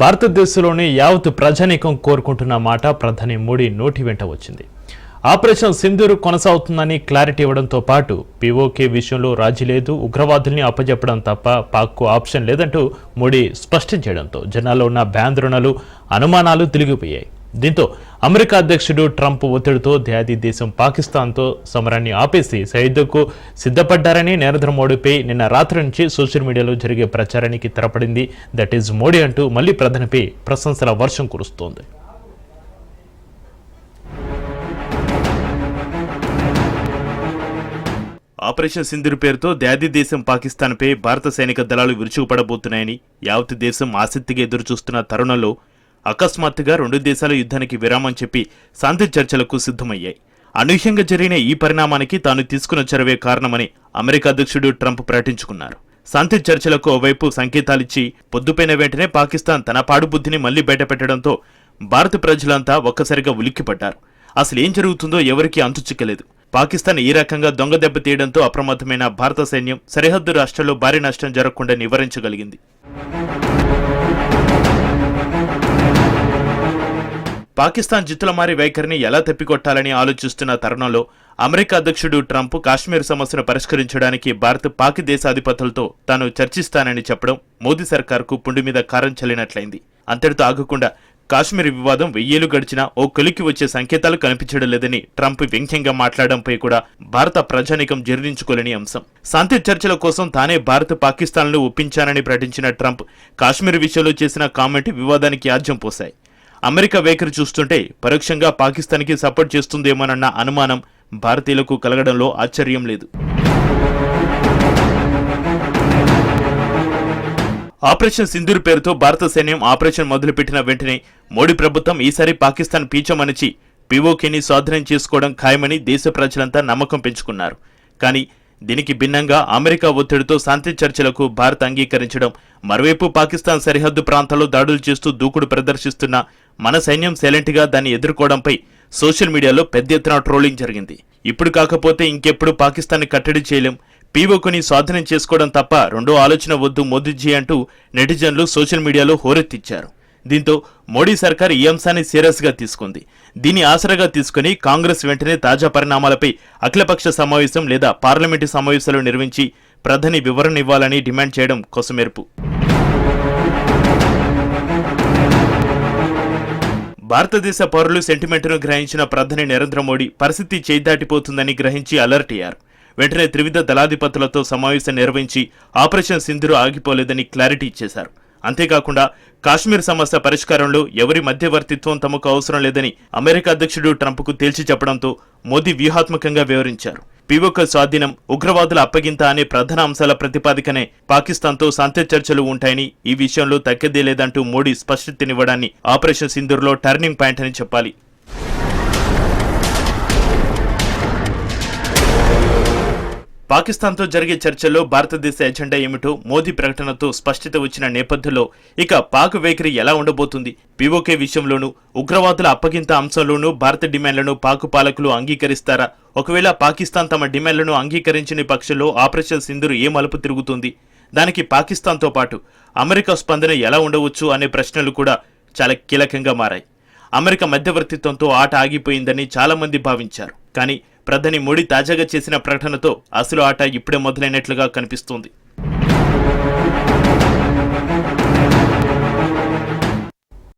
భారతదేశంలోని యావత్ ప్రజానీకం కోరుకుంటున్న మాట ప్రధాని మోడీ నోటి వెంట వచ్చింది. ఆపరేషన్ సింధూరు కొనసాగుతుందని క్లారిటీ ఇవ్వడంతో పాటు పీఓకే విషయంలో రాజీ లేదు ఉగ్రవాదుల్ని అప్పజెప్పడం తప్ప పాక్కు ఆప్షన్ లేదంటూ మోడీ స్పష్టం చేయడంతో జనాల్లో ఉన్న భయాందోళనలు అనుమానాలు తిరిగిపోయాయి. దీంతో అమెరికా అధ్యక్షుడు ట్రంప్ ఒత్తిడితో ధ్యాది దేశం పాకిస్తాన్తో సమరాన్ని ఆపేసి సైద్కు సిద్ధపడ్డారని నరేంద్ర మోడీపై నిన్న రాత్రి నుంచి సోషల్ మీడియాలో జరిగే ప్రచారానికి తెరపడింది. దట్ ఈజ్ మోడీ అంటూ మళ్ళీ ప్రధానిపై ప్రశంసల వర్షం కురుస్తోంది. ఆపరేషన్ సింధూర్ పేరుతో దాది దేశం పాకిస్తాన్పై భారత సైనిక దళాలు విరుచుకుపడబోతున్నాయని యావత్ దేశం ఆసక్తిగా ఎదురుచూస్తున్న తరుణంలో అకస్మాత్తుగా రెండు దేశాల యుద్ధానికి విరామం చెప్పి శాంతి చర్చలకు సిద్ధమయ్యాయి. అనూహ్యంగా జరిగిన ఈ పరిణామానికి తాను తీసుకున్న చొరవే కారణమని అమెరికా అధ్యక్షుడు ట్రంప్ ప్రకటించుకున్నారు. శాంతి చర్చలకు ఓవైపు సంకేతాలిచ్చి పొద్దుపైన వెంటనే పాకిస్తాన్ తన పాడుబుద్ధిని మళ్ళీ బయటపెట్టడంతో భారత ప్రజలంతా ఒక్కసారిగా ఉలిక్కిపడ్డారు. అసలు ఏం జరుగుతుందో ఎవరికీ అంతు చిక్కలేదు. పాకిస్తాన్ ఈ రకంగా దొంగ దెబ్బ తీయడంతో అప్రమత్తమైన భారత సైన్యం సరిహద్దు రాష్ట్రాల్లో భారీ నష్టం జరగకుండా నివారించగలిగింది. పాకిస్తాన్ జిత్తులమారి వైఖరిని ఎలా తెప్పికొట్టాలని ఆలోచిస్తున్న తరుణంలో అమెరికా అధ్యక్షుడు ట్రంప్ కాశ్మీర్ సమస్యను పరిష్కరించడానికి భారత్ పాక్ దేశాధిపతులతో తాను చర్చిస్తానని చెప్పడం మోదీ సర్కార్కు పుండు మీద కారం చల్లినట్లయింది. అంతటితో ఆగకుండా కాశ్మీర్ వివాదం వెయ్యేలు గడిచినా ఓ కొలికి వచ్చే సంకేతాలు కనిపించడం లేదని ట్రంప్ వ్యంగ్యంగా మాట్లాడడంపై కూడా భారత ప్రజానీకం జీర్ణించుకోలేని అంశం. శాంతి చర్చల కోసం తానే భారత్ పాకిస్తాన్లు ఒప్పించానని ప్రకటించిన ట్రంప్ కాశ్మీర్ విషయంలో చేసిన కామెంట్ వివాదానికి ఆజ్యం పోశాయి. అమెరికా వైఖరి చూస్తుంటే పరోక్షంగా పాకిస్తాన్కి సపోర్ట్ చేస్తుందేమోనన్న అనుమానం భారతీయులకు కలగడంలో ఆశ్చర్యం లేదు. ఆపరేషన్ సింధూర్ పేరుతో భారత సైన్యం ఆపరేషన్ మొదలుపెట్టిన వెంటనే మోడీ ప్రభుత్వం ఈసారి పాకిస్తాన్ పీచమనిచి పీఓకేని స్వాధీనం చేసుకోవడం ఖాయమని దేశ ప్రజలంతా నమ్మకం పెంచుకున్నారు. కానీ దీనికి భిన్నంగా అమెరికా ఒత్తిడితో శాంతి చర్చలకు భారత్ అంగీకరించడం మరోవైపు పాకిస్తాన్ సరిహద్దు ప్రాంతాల్లో దాడులు చేస్తూ దూకుడు ప్రదర్శిస్తున్న మన సైన్యం సైలెంట్గా దాన్ని ఎదుర్కోవడంపై సోషల్ మీడియాలో పెద్ద ఎత్తున ట్రోలింగ్ జరిగింది. ఇప్పుడు కాకపోతే ఇంకెప్పుడు పాకిస్తాన్ని కట్టడి చేయలేం పీఓకుని స్వాధీనం చేసుకోవడం తప్ప రెండో ఆలోచన వద్దు మోదీజీ అంటూ నెటిజన్లు సోషల్ మీడియాలో హోరెత్తిచ్చారు. దీంతో మోడీ సర్కార్ ఈ అంశాన్ని సీరియస్గా తీసుకుంది. దీన్ని ఆసరాగా తీసుకుని కాంగ్రెస్ వెంటనే తాజా పరిణామాలపై అఖిలపక్ష సమావేశం లేదా పార్లమెంటు సమావేశాలు నిర్వహించి ప్రధాని వివరణ ఇవ్వాలని డిమాండ్ చేయడం కొసమెరుపు. భారతదేశ పౌరులు సెంటిమెంట్ను గ్రహించిన ప్రధాని నరేంద్ర మోడీ పరిస్థితి చేయిదాటిపోతుందని గ్రహించి అలర్ట్ అయ్యారు. వెంటనే త్రివిధ దళాధిపతులతో సమావేశం నిర్వహించి ఆపరేషన్ సింధురు ఆగిపోలేదని క్లారిటీ ఇచ్చేశారు. అంతేకాకుండా కాశ్మీర్ సమస్య పరిష్కారంలో ఎవరి మధ్యవర్తిత్వం తమకు అవసరం లేదని అమెరికా అధ్యక్షుడు ట్రంప్కు తేల్చి చెప్పడంతో మోదీ వ్యూహాత్మకంగా వివరించారు. పివోక స్వాధీనం ఉగ్రవాదుల అప్పగింత అనే ప్రధాన అంశాల ప్రతిపాదికనే పాకిస్తాన్తో శాంతి చర్చలు ఉంటాయని ఈ విషయంలో తగ్గదే లేదంటూ మోడీ స్పష్టతనివ్వడాన్ని ఆపరేషన్ సింధూర్లో టర్నింగ్ పాయింట్ అని చెప్పాలి. పాకిస్తాన్తో జరిగే చర్చల్లో భారతదేశ ఎజెండా ఏమిటో మోదీ ప్రకటనతో స్పష్టత వచ్చిన నేపథ్యంలో ఇక పాక్ వైఖరి ఎలా ఉండబోతుంది? పీఓకే విషయంలోనూ ఉగ్రవాదుల అప్పగింత అంశంలోనూ భారత డిమాండ్లను పాక్ పాలకులు అంగీకరిస్తారా? ఒకవేళ పాకిస్తాన్ తమ డిమాండ్లను అంగీకరించని పక్షంలో ఆపరేషన్ సింధురు ఏ మలుపు తిరుగుతుంది? దానికి పాకిస్తాన్తో పాటు అమెరికా స్పందన ఎలా ఉండవచ్చు అనే ప్రశ్నలు కూడా చాలా కీలకంగా మారాయి. అమెరికా మధ్యవర్తిత్వంతో ఆట ఆగిపోయిందని చాలామంది భావించారు. కానీ ప్రధాని మోడీ తాజాగా చేసిన ప్రకటనతో అసలు ఆట ఇప్పుడే మొదలైనట్లుగా కనిపిస్తోంది.